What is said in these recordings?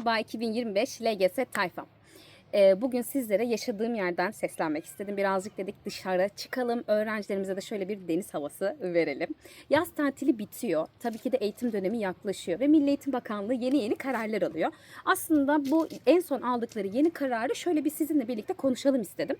Merhaba 2025 LGS Tayfam. Ee, Bugün sizlere yaşadığım yerden seslenmek istedim. Birazcık dedik dışarı çıkalım, öğrencilerimize de şöyle bir deniz havası verelim. Yaz tatili bitiyor. Tabii ki de eğitim dönemi yaklaşıyor ve Milli Eğitim Bakanlığı yeni yeni kararlar alıyor. Aslında bu en son aldıkları yeni kararı şöyle bir sizinle birlikte konuşalım istedim.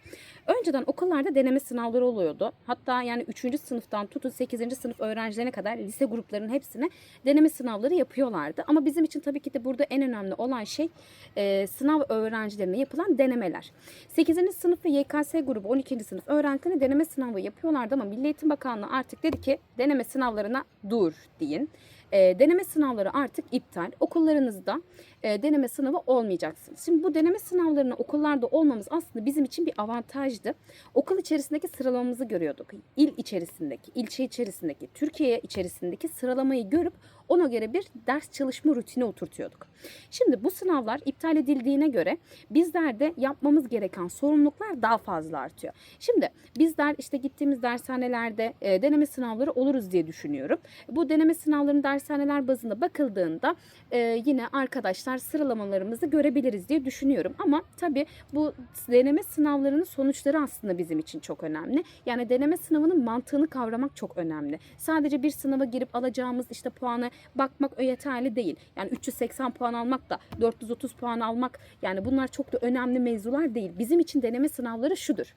Önceden okullarda deneme sınavları oluyordu. Hatta yani 3. sınıftan tutun 8. sınıf öğrencilerine kadar lise gruplarının hepsine deneme sınavları yapıyorlardı. Ama bizim için tabii ki de burada en önemli olan şey e, sınav öğrencilerine yapılan denemeler. 8. sınıf ve YKS grubu 12. sınıf öğrencilerine deneme sınavı yapıyorlardı ama Milli Eğitim Bakanlığı artık dedi ki deneme sınavlarına dur deyin. E, deneme sınavları artık iptal. Okullarınızda e, deneme sınavı olmayacaksınız. Şimdi bu deneme sınavlarının okullarda olmamız aslında bizim için bir avantajdı. Okul içerisindeki sıralamamızı görüyorduk. İl içerisindeki, ilçe içerisindeki, Türkiye içerisindeki sıralamayı görüp ona göre bir ders çalışma rutini oturtuyorduk. Şimdi bu sınavlar iptal edildiğine göre bizler de yapmamız gereken sorumluluklar daha fazla artıyor. Şimdi bizler işte gittiğimiz dershanelerde e, deneme sınavları oluruz diye düşünüyorum. Bu deneme sınavlarının dershaneler bazında bakıldığında e, yine arkadaşlar sıralamalarımızı görebiliriz diye düşünüyorum. Ama tabii bu deneme sınavlarının sonuçları aslında bizim için çok önemli. Yani deneme sınavının mantığını kavramak çok önemli. Sadece bir sınava girip alacağımız işte puanı bakmak yeterli değil. Yani 380 puan almak da 430 puan almak yani bunlar çok da önemli mevzular değil. Bizim için deneme sınavları şudur.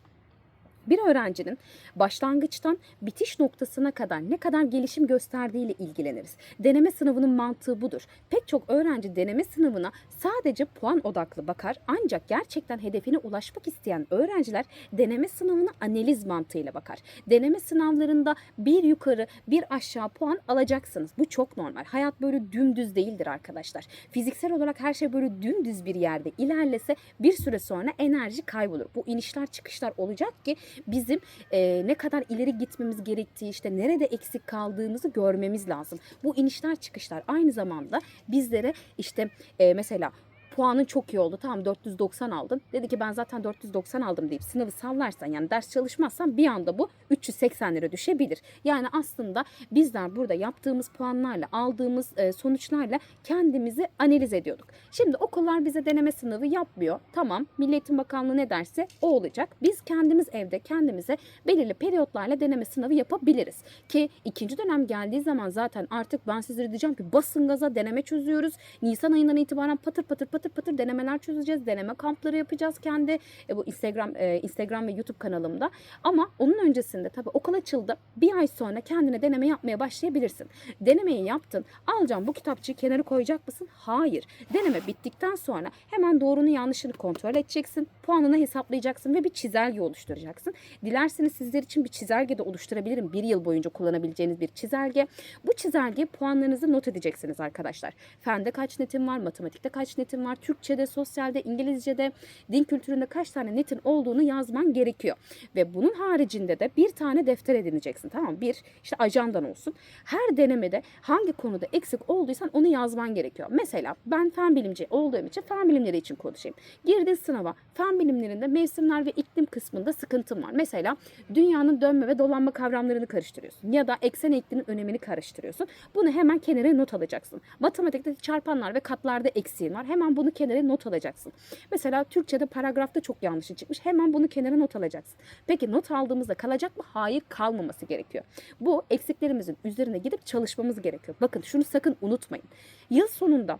Bir öğrencinin başlangıçtan bitiş noktasına kadar ne kadar gelişim gösterdiğiyle ilgileniriz. Deneme sınavının mantığı budur. Pek çok öğrenci deneme sınavına sadece puan odaklı bakar ancak gerçekten hedefine ulaşmak isteyen öğrenciler deneme sınavına analiz mantığıyla bakar. Deneme sınavlarında bir yukarı bir aşağı puan alacaksınız. Bu çok normal. Hayat böyle dümdüz değildir arkadaşlar. Fiziksel olarak her şey böyle dümdüz bir yerde ilerlese bir süre sonra enerji kaybolur. Bu inişler çıkışlar olacak ki bizim e, ne kadar ileri gitmemiz gerektiği işte nerede eksik kaldığımızı görmemiz lazım. Bu inişler çıkışlar aynı zamanda bizlere işte e, mesela puanın çok iyi oldu. Tamam 490 aldın. Dedi ki ben zaten 490 aldım deyip sınavı sallarsan yani ders çalışmazsan bir anda bu 380 lira düşebilir. Yani aslında bizler burada yaptığımız puanlarla aldığımız e, sonuçlarla kendimizi analiz ediyorduk. Şimdi okullar bize deneme sınavı yapmıyor. Tamam Milli Eğitim Bakanlığı ne derse o olacak. Biz kendimiz evde kendimize belirli periyotlarla deneme sınavı yapabiliriz. Ki ikinci dönem geldiği zaman zaten artık ben sizlere diyeceğim ki basın gaza deneme çözüyoruz. Nisan ayından itibaren patır patır patır patır denemeler çözeceğiz. Deneme kampları yapacağız kendi e, bu Instagram e, Instagram ve YouTube kanalımda. Ama onun öncesinde tabii okul açıldı. Bir ay sonra kendine deneme yapmaya başlayabilirsin. Denemeyi yaptın. Alacağım bu kitapçığı kenara koyacak mısın? Hayır. Deneme bittikten sonra hemen doğrunu yanlışını kontrol edeceksin. Puanını hesaplayacaksın ve bir çizelge oluşturacaksın. Dilerseniz sizler için bir çizelge de oluşturabilirim. Bir yıl boyunca kullanabileceğiniz bir çizelge. Bu çizelgeye puanlarınızı not edeceksiniz arkadaşlar. Fende kaç netim var? Matematikte kaç netim var? Türkçe'de, sosyalde, İngilizce'de, din kültüründe kaç tane netin olduğunu yazman gerekiyor. Ve bunun haricinde de bir tane defter edineceksin. Tamam mı? Bir işte ajandan olsun. Her denemede hangi konuda eksik olduysan onu yazman gerekiyor. Mesela ben fen bilimci olduğum için fen bilimleri için konuşayım. Girdin sınava fen bilimlerinde mevsimler ve iklim kısmında sıkıntım var. Mesela dünyanın dönme ve dolanma kavramlarını karıştırıyorsun. Ya da eksen eğikliğinin önemini karıştırıyorsun. Bunu hemen kenara not alacaksın. Matematikte çarpanlar ve katlarda eksiğin var. Hemen bunu kenara not alacaksın. Mesela Türkçe'de paragrafta çok yanlışı çıkmış. Hemen bunu kenara not alacaksın. Peki not aldığımızda kalacak mı? Hayır kalmaması gerekiyor. Bu eksiklerimizin üzerine gidip çalışmamız gerekiyor. Bakın şunu sakın unutmayın. Yıl sonunda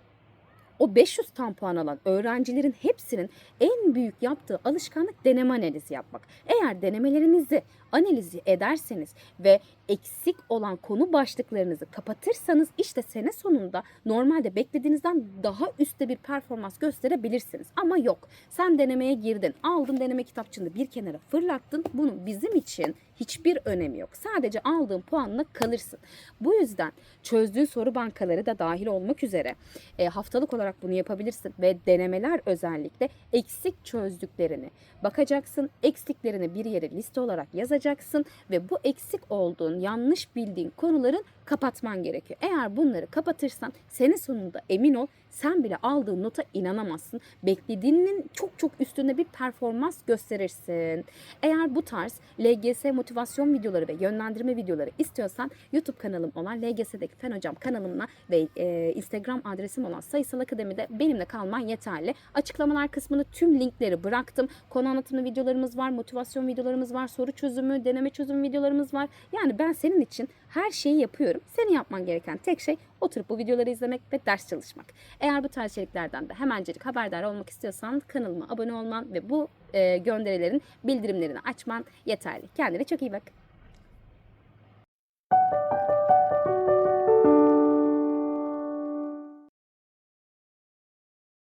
o 500 tam puan alan öğrencilerin hepsinin en büyük yaptığı alışkanlık deneme analizi yapmak. Eğer denemelerinizi analizi ederseniz ve eksik olan konu başlıklarınızı kapatırsanız işte sene sonunda normalde beklediğinizden daha üstte bir performans gösterebilirsiniz. Ama yok. Sen denemeye girdin, aldın deneme kitapçığını bir kenara fırlattın. Bunun bizim için hiçbir önemi yok. Sadece aldığın puanla kalırsın. Bu yüzden çözdüğün soru bankaları da dahil olmak üzere e, haftalık olarak bunu yapabilirsin ve denemeler özellikle eksik çözdüklerini bakacaksın. Eksiklerini bir yere liste olarak yazacaksın ve bu eksik olduğun, yanlış bildiğin konuların kapatman gerekiyor. Eğer bunları kapatırsan senin sonunda emin ol sen bile aldığın nota inanamazsın. Beklediğinin çok çok üstünde bir performans gösterirsin. Eğer bu tarz LGS motivasyon videoları ve yönlendirme videoları istiyorsan YouTube kanalım olan LGS'deki Fen Hocam kanalımla ve e, Instagram adresim olan Sayısal Akademi'de benimle kalman yeterli. Açıklamalar kısmını tüm linkleri bıraktım. Konu anlatımlı videolarımız var, motivasyon videolarımız var, soru çözümü, deneme çözümü videolarımız var. Yani ben senin için her şeyi yapıyorum. Senin yapman gereken tek şey oturup bu videoları izlemek ve ders çalışmak. Eğer bu tarz içeriklerden de hemencecik haberdar olmak istiyorsan kanalıma abone olman ve bu e, gönderilerin bildirimlerini açman yeterli. Kendine çok iyi bak.